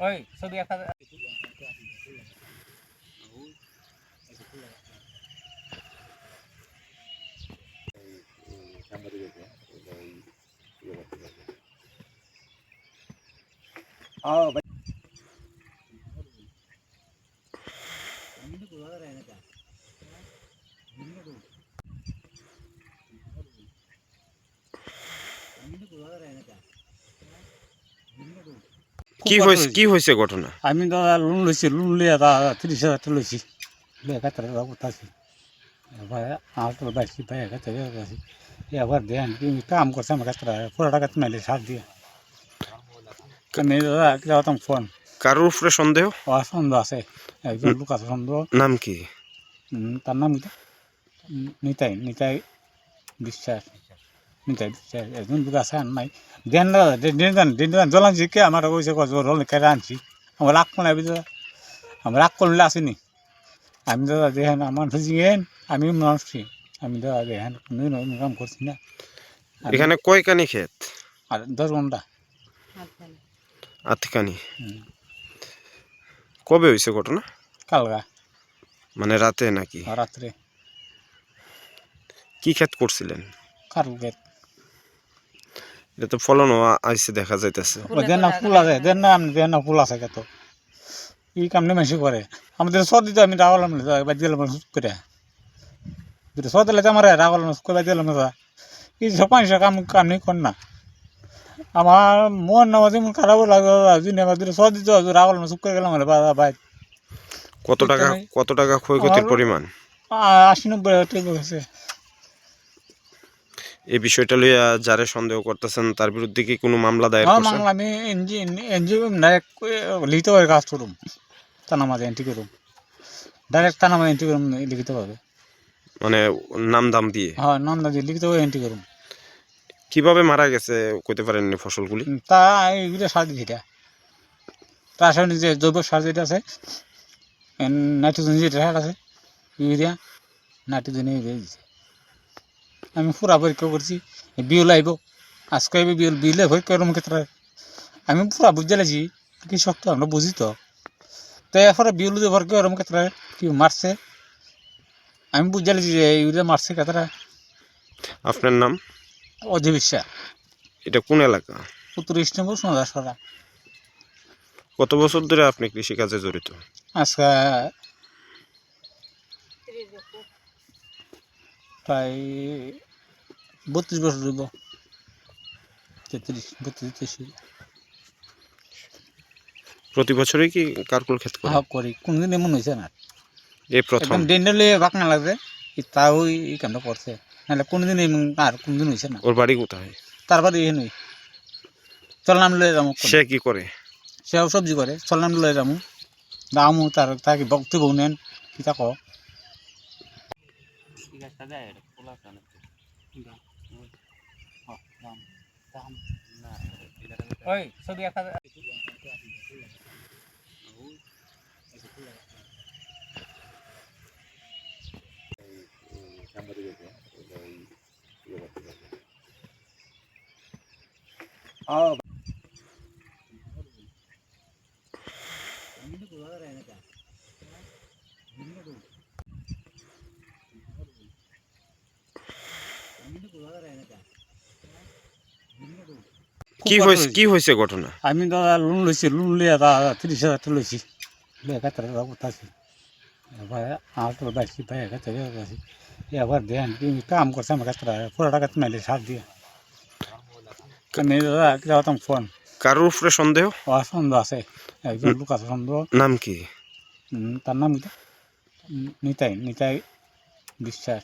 ওই ছবি একটা কি হয়েছে কি হয়েছে ঘটনা? আমি দাদা লোন লইছি লোন লিয়ে দাদা তিরিশ হাজার টাকা লইছি। লিয়ে কাতরে করতেছি এবার আটর বাইছি ভাই কাতরে করতেছি এবার দেন কি কাম করছে আমার কাতরে পুরো টাকা তুমি সার দিয়ে। আমি দাদা যাওয়াতাম ফোন কারোর উপরে সন্দেহ? সন্দেহ আছে। একজন লোক আছে সন্দেহ। নাম কি? তার নাম কি নিতাই নিতাই বিশ্বাস। নাই দেন না দেন দেন দেন দেন জ্বলান জিকে আমার কইছে কত রোল কেটে আনছি আমার রাগ কোন আবি দাদা আমার রাগ আমি দাদা দেখেন আমার জিগেন আমি দাদা দেখেন কোনো কাম করছি না এখানে কয়কানি ক্ষেত আর দশ ঘণ্টা হুম, কবে হয়েছে ঘটনা কালগা মানে রাতে নাকি রাত্রে কি ক্ষেত করছিলেন কালকে এটা তো ফলনও আ- আইছে দেখা যাইতেছে। দেন না ফুল আছে দেন না দেন না ফুল আছে কত কামনি করে। আমাদের আমি রাগলাম না বাদ দিলাম করে। আমার রাগলাম করে বাদ দিলাম না এই সব মানুষ কাম কামনি কর না। আমার মন না যেমন খারাপ লাগে যদি আমার যদি সর্দি তো রাগলাম সুখ করে গেলাম ভাই কত টাকা কত টাকা ক্ষয়ক্ষতির পরিমাণ? আশি নব্বই টাকা গেছে এই বিষয়টা লইয়া যারা সন্দেহ করতেছেন তার বিরুদ্ধে কি কোনো মামলা দায়ের হ্যাঁ করছেন? মামলা আমি এনজি এনজি ডাইরেক্ট লিখিত হয়ে কাজ করুম। থানা মাঝে এন্ট্রি করুম। ডাইরেক্ট থানা মাঝে এন্ট্রি করুম লিখিতভাবে। মানে নাম দাম দিয়ে? হ্যাঁ নাম দাদি লিখিতভাবে এন্ট্রি করুম। কীভাবে মারা গেছে কইতে পারেননি ফসলগুলি? তা এইগুলো সার এটা রাসায়নিক যে জৈব সার যেটা আছে নাইট্রোজেন যেটা সার আছে ইউরিয়া নাইট্রোজেন ইউরিয়া দিছে আমি পুরা পরীক্ষা করছি বিউল আইব আজকে আইবে বিউল বিলে পরীক্ষা করুম ক্ষেত্রে? আমি পুরা বুঝে লাগছি কৃষক তো আমরা বুঝি তো। তো এরপরে বিউল দিয়ে পরীক্ষা করুম ক্ষেত্রে কি মারছে? আমি বুঝে লাগছি যে ইউরিয়া মারছে ক্ষেত্রে আপনার নাম? অজয় বিশ্বাস এটা কোন এলাকা? উত্তর সোনাদার সরা কত বছর ধরে আপনি কৃষিকাজে জড়িত? আজকে প্রায় বত্রিশ বছর হইব। তেত্রিশ বত্রিশ তেত্রিশ প্রতি বছরই কি কারকুল ক্ষেত করে? হাফ করি। কোনদিন এমন হয়েছে না। এই প্রথম। একদম ডেন্ডালে বাঁকনা লাগছে তাও এই কামটা করছে নাহলে কোনদিন এমন আর কোনদিন হয়েছে না। ওর বাড়ি কোথায়? তারপরে এই নই চল নাম লয়ে যাব সে কি করে? সেও সবজি করে চল নাম লয়ে যাব দামও তার তাকে বক্তব্য নেন কি তা কও ওই ছবি একটা কি হয়েছে কি হয়েছে ঘটনা? আমি দাদা লোন লইছি লোন লিয়ে দাদা তিরিশ হাজার টাকা লইছি। লিয়ে কাতরে করতেছি এবার আটর বাইছি ভাই কাতরে করতেছি এবার দেন কি কাম করছে আমার কাতরে পুরো টাকা তুমি সার দিয়ে। আমি দাদা যাওয়াতাম ফোন। কারোর উপরে সন্দেহ? ও সন্দেহ আছে। একজন লোক আছে সন্দেহ। নাম কি? তার নাম নিতাই নিতাই বিশ্বাস।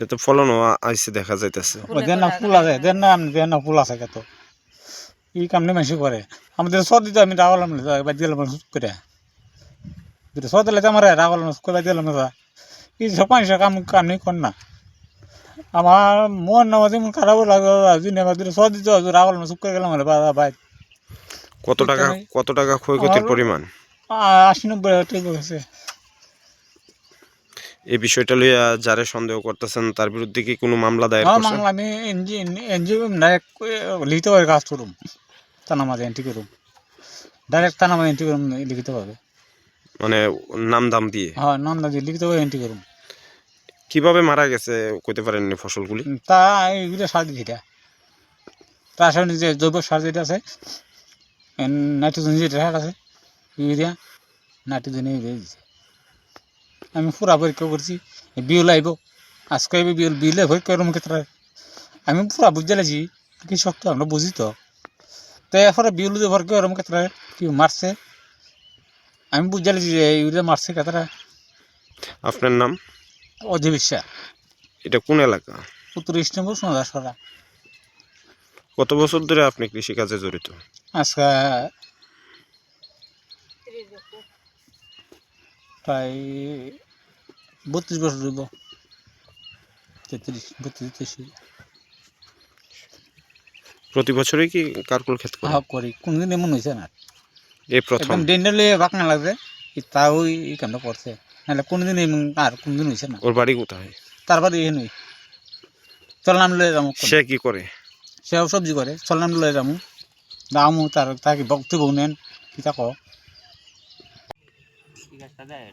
এটা তো ফলনও আ- দেখা যাইতেছে। দেন না ফুল আছে দেন না দেন না ফুল আছে কত এই কামনি মানুষ করে আমাদের আমি রাগলাম না বাদ দিলাম করে। আমার রাগলাম করে বাদ দিলাম না এই সব মানুষের কাম কামনি কর না। আমার মন না মাঝে মন খারাপ লাগে দিন আমাদের সর্দি তো রাগলাম করে গেলাম বাবা ভাই কত টাকা কত টাকা ক্ষয়ক্ষতির পরিমাণ? আশি নব্বই হাজার টাকা গেছে এই বিষয়টা লইয়া যারা সন্দেহ করতেছেন তার বিরুদ্ধে কি কোনো মামলা দায়ের হ্যাঁ করছেন? মামলা আমি এনজি এনজি ডাইরেক্ট লিখিত ভাবে কাজ করুম। থানা মাঝে এন্ট্রি করুম। ডাইরেক্ট থানা মাঝে এন্ট্রি করুম লিখিতভাবে। মানে নাম দাম দিয়ে? হ্যাঁ নাম দাদি লিখিতভাবে এন্ট্রি করুম। কীভাবে মারা গেছে কইতে পারেননি ফসলগুলি? তা এইগুলো সার এটা রাসায়নিক যে জৈব সার যেটা আছে নাইট্রোজেন যেটা সার আছে ইউরিয়া নাইট্রোজেন ইউরিয়া দিছে আমি পুরা পরীক্ষা করছি বিউল আইব আজকে আইব বিউল বিউলে পরীক্ষা করুম ক্ষেত্রে আমি পুরা বুঝতে লাগছি কৃষক তো আমরা বুঝি তো। তো এরপরে বিউল যে পরীক্ষা করুম ক্ষেত্রে কি মারছে আমি বুঝতে লাগছি যে ইউরিয়া মারছে ক্ষেত্রে আপনার নাম? অজয় বিশ্বাস। এটা কোন এলাকা? উত্তর ইস্টানবুল সোনাদাস সরা কত বছর ধরে আপনি কৃষিকাজে জড়িত? আজকে প্রায় বত্রিশ বছর হইব। তেত্রিশ বত্রিশ তেত্রিশ প্রতি বছরই কি কারকুল ক্ষেত করে? হাফ করি। কোনদিন এমন হয়েছে না। এই প্রথম। ডেন্ডালে বাঁকনা লাগছে। তাও এই কামটা করছে নাহলে কোনদিন এমন আর কোনদিন হয়েছে না। ওর বাড়ি কোথায়? তারপরে এই নই চল নাম লয়ে যাব। সে কি করে? সেও সবজি করে। চল নাম লয়ে যাব। দামও তার তাকে বক্তব্য নেন। কি তা কো ঠিক আছে দেয়